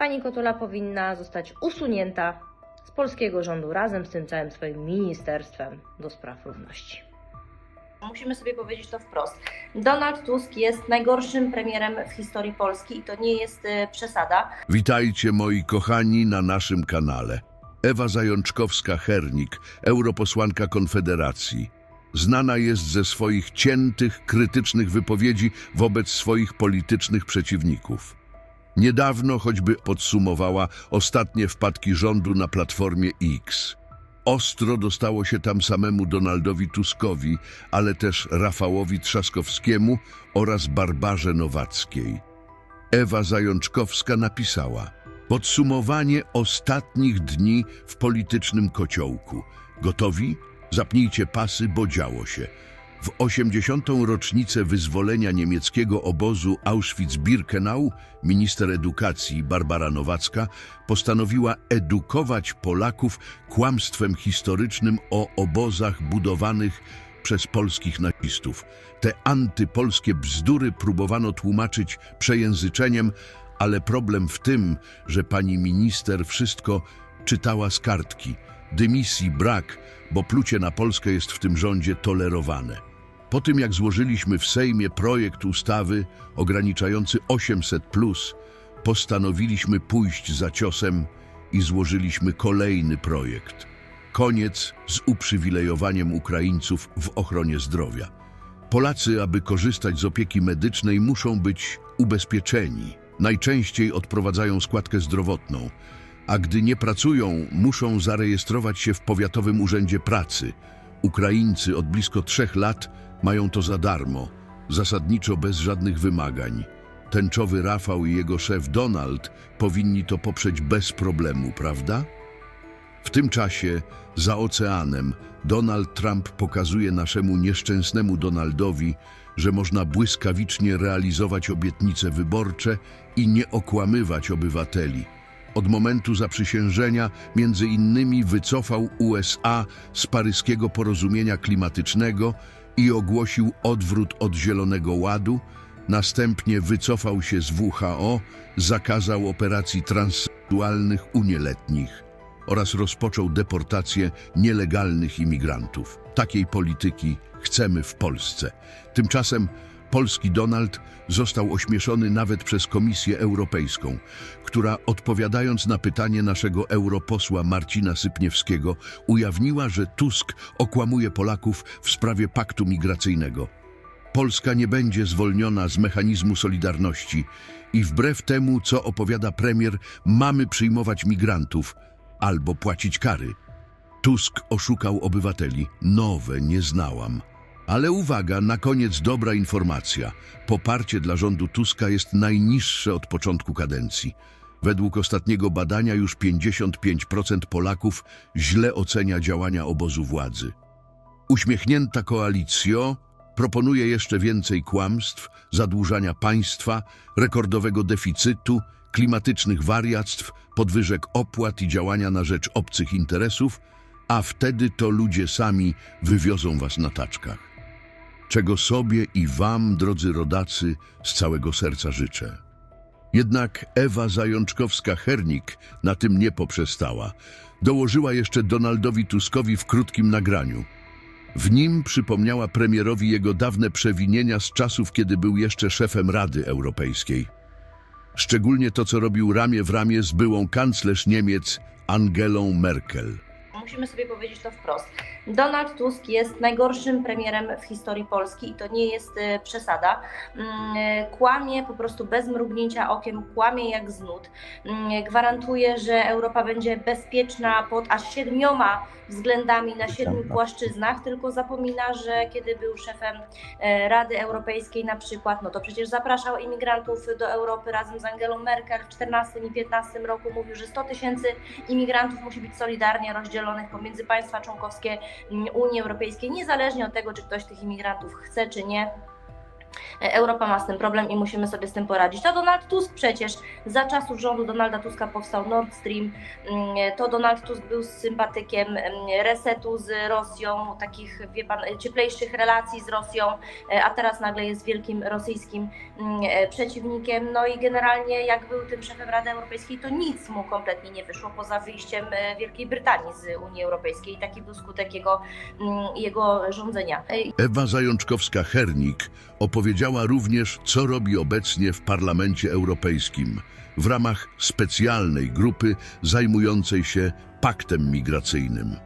pani Kotula powinna zostać usunięta z polskiego rządu razem z tym całym swoim ministerstwem do spraw równości. Musimy sobie powiedzieć to wprost. Donald Tusk jest najgorszym premierem w historii Polski i to nie jest y, przesada. Witajcie moi kochani na naszym kanale. Ewa Zajączkowska-Hernik, europosłanka Konfederacji. Znana jest ze swoich ciętych, krytycznych wypowiedzi wobec swoich politycznych przeciwników. Niedawno choćby podsumowała ostatnie wpadki rządu na Platformie X. Ostro dostało się tam samemu Donaldowi Tuskowi, ale też Rafałowi Trzaskowskiemu oraz Barbarze Nowackiej. Ewa Zajączkowska napisała Podsumowanie ostatnich dni w politycznym kociołku. Gotowi? Zapnijcie pasy, bo działo się. W 80. rocznicę wyzwolenia niemieckiego obozu Auschwitz-Birkenau minister edukacji Barbara Nowacka postanowiła edukować Polaków kłamstwem historycznym o obozach budowanych przez polskich nazistów. Te antypolskie bzdury próbowano tłumaczyć przejęzyczeniem, ale problem w tym, że pani minister wszystko czytała z kartki. Dymisji brak, bo plucie na Polskę jest w tym rządzie tolerowane. Po tym jak złożyliśmy w Sejmie projekt ustawy ograniczający 800, postanowiliśmy pójść za ciosem i złożyliśmy kolejny projekt. Koniec z uprzywilejowaniem Ukraińców w ochronie zdrowia. Polacy, aby korzystać z opieki medycznej, muszą być ubezpieczeni. Najczęściej odprowadzają składkę zdrowotną, a gdy nie pracują, muszą zarejestrować się w Powiatowym Urzędzie Pracy. Ukraińcy od blisko trzech lat mają to za darmo, zasadniczo bez żadnych wymagań. Tęczowy Rafał i jego szef Donald powinni to poprzeć bez problemu, prawda? W tym czasie, za oceanem, Donald Trump pokazuje naszemu nieszczęsnemu Donaldowi, że można błyskawicznie realizować obietnice wyborcze i nie okłamywać obywateli. Od momentu zaprzysiężenia między innymi wycofał USA z paryskiego porozumienia klimatycznego i ogłosił odwrót od Zielonego Ładu, następnie wycofał się z WHO, zakazał operacji transseksualnych u nieletnich oraz rozpoczął deportację nielegalnych imigrantów. Takiej polityki chcemy w Polsce. Tymczasem polski Donald został ośmieszony nawet przez Komisję Europejską, która odpowiadając na pytanie naszego europosła Marcina Sypniewskiego ujawniła, że Tusk okłamuje Polaków w sprawie paktu migracyjnego. Polska nie będzie zwolniona z mechanizmu solidarności i wbrew temu, co opowiada premier, mamy przyjmować migrantów albo płacić kary. Tusk oszukał obywateli. Nowe nie znałam. Ale uwaga, na koniec dobra informacja. Poparcie dla rządu Tuska jest najniższe od początku kadencji. Według ostatniego badania już 55% Polaków źle ocenia działania obozu władzy. Uśmiechnięta koalicjo proponuje jeszcze więcej kłamstw, zadłużania państwa, rekordowego deficytu, klimatycznych wariactw, podwyżek opłat i działania na rzecz obcych interesów, a wtedy to ludzie sami wywiozą was na taczkach. Czego sobie i wam, drodzy rodacy, z całego serca życzę. Jednak Ewa Zajączkowska-Hernik na tym nie poprzestała. Dołożyła jeszcze Donaldowi Tuskowi w krótkim nagraniu. W nim przypomniała premierowi jego dawne przewinienia z czasów, kiedy był jeszcze szefem Rady Europejskiej. Szczególnie to, co robił ramię w ramię z byłą kanclerz Niemiec Angelą Merkel. Musimy sobie powiedzieć to wprost. Donald Tusk jest najgorszym premierem w historii Polski i to nie jest y, przesada. Mm, Kłamie po prostu bez mrugnięcia okiem, kłamie jak z nut. Mm, Gwarantuje, że Europa będzie bezpieczna pod aż siedmioma względami na siedmiu płaszczyznach, tylko zapomina, że kiedy był szefem e, Rady Europejskiej na przykład, no to przecież zapraszał imigrantów do Europy razem z Angelą Merkel w 14 i 15 roku. Mówił, że 100 tysięcy imigrantów musi być solidarnie rozdzielonych pomiędzy państwa członkowskie mm, Unii Europejskiej, niezależnie od tego, czy ktoś tych imigrantów chce, czy nie. Europa ma z tym problem i musimy sobie z tym poradzić. To Donald Tusk przecież za czasów rządu Donalda Tuska powstał Nord Stream. Mm, To Donald Tusk był sympatykiem mm, resetu z Rosją, takich wie pan, cieplejszych relacji z Rosją, e, a teraz nagle jest wielkim rosyjskim mm, e, przeciwnikiem. No i generalnie jak był tym szefem Rady Europejskiej, to nic mu kompletnie nie wyszło poza wyjściem e, Wielkiej Brytanii z Unii Europejskiej. Taki był skutek jego, jego rządzenia. Ewa Zajączkowska-Hernik opowiedziała również, co robi obecnie w Parlamencie Europejskim w ramach specjalnej grupy zajmującej się paktem migracyjnym.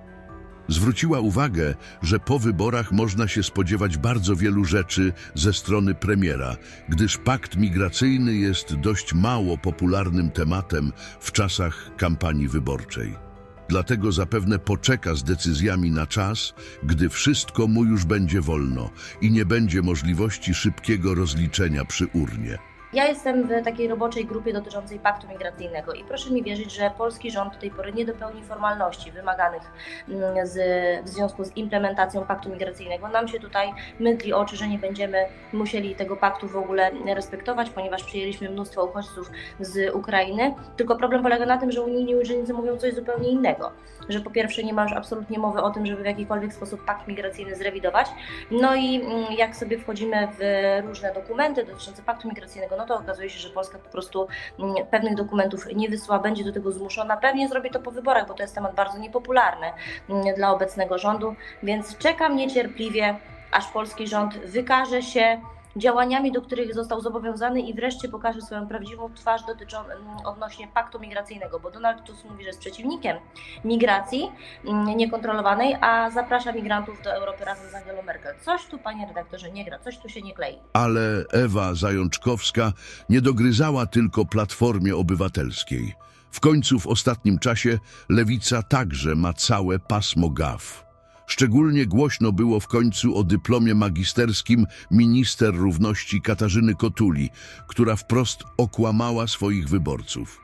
Zwróciła uwagę, że po wyborach można się spodziewać bardzo wielu rzeczy ze strony premiera, gdyż pakt migracyjny jest dość mało popularnym tematem w czasach kampanii wyborczej. Dlatego zapewne poczeka z decyzjami na czas, gdy wszystko mu już będzie wolno i nie będzie możliwości szybkiego rozliczenia przy urnie. Ja jestem w takiej roboczej grupie dotyczącej paktu migracyjnego i proszę mi wierzyć, że polski rząd do tej pory nie dopełni formalności wymaganych mm, z, w związku z implementacją paktu migracyjnego. Nam się tutaj mydli oczy, że nie będziemy musieli tego paktu w ogóle respektować, ponieważ przyjęliśmy mnóstwo uchodźców z Ukrainy. Tylko problem polega na tym, że unijni urzędnicy mówią coś zupełnie innego. Że po pierwsze nie ma już absolutnie mowy o tym, żeby w jakikolwiek sposób pakt migracyjny zrewidować. No i mm, jak sobie wchodzimy w różne dokumenty dotyczące paktu migracyjnego, no to okazuje się, że Polska po prostu mm, pewnych dokumentów nie wysłała, będzie do tego zmuszona. Pewnie zrobi to po wyborach, bo to jest temat bardzo niepopularny mm, dla obecnego rządu, więc czekam niecierpliwie, aż polski rząd wykaże się działaniami, do których został zobowiązany i wreszcie pokaże swoją prawdziwą twarz dotyczą, mm, odnośnie paktu migracyjnego, bo Donald Tusk mówi, że jest przeciwnikiem migracji mm, niekontrolowanej, a zaprasza migrantów do Europy razem z Angelą Merkel. Coś tu, panie redaktorze, nie gra, coś tu się nie klei. Ale Ewa Zajączkowska nie dogryzała tylko Platformie Obywatelskiej. W końcu w ostatnim czasie Lewica także ma całe pasmo gaf. Szczególnie głośno było w końcu o dyplomie magisterskim minister równości Katarzyny Kotuli, która wprost okłamała swoich wyborców.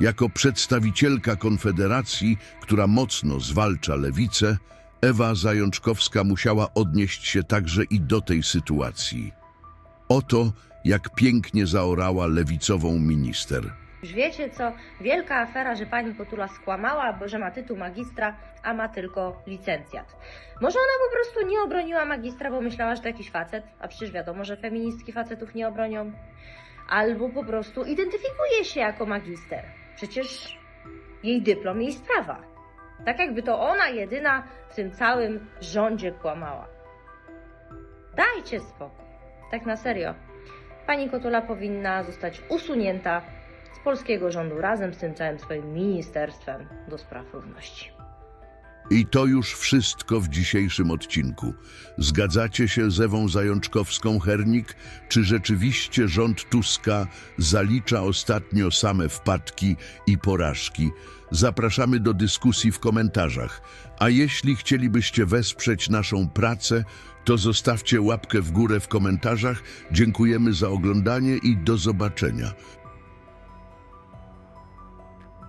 Jako przedstawicielka Konfederacji, która mocno zwalcza lewicę, Ewa Zajączkowska musiała odnieść się także i do tej sytuacji. Oto, jak pięknie zaorała lewicową minister. Już wiecie co, wielka afera, że pani Kotula skłamała, bo że ma tytuł magistra, a ma tylko licencjat. Może ona po prostu nie obroniła magistra, bo myślała, że to jakiś facet, a przecież wiadomo, że feministki facetów nie obronią. Albo po prostu identyfikuje się jako magister. Przecież jej dyplom, jej sprawa. Tak jakby to ona jedyna w tym całym rządzie kłamała. Dajcie spokój. Tak na serio. Pani Kotula powinna zostać usunięta z polskiego rządu razem z tym całym swoim ministerstwem do spraw równości. I to już wszystko w dzisiejszym odcinku. Zgadzacie się z Ewą Zajączkowską-Hernik? Czy rzeczywiście rząd Tuska zalicza ostatnio same wpadki i porażki? Zapraszamy do dyskusji w komentarzach. A jeśli chcielibyście wesprzeć naszą pracę, to zostawcie łapkę w górę w komentarzach. Dziękujemy za oglądanie i do zobaczenia.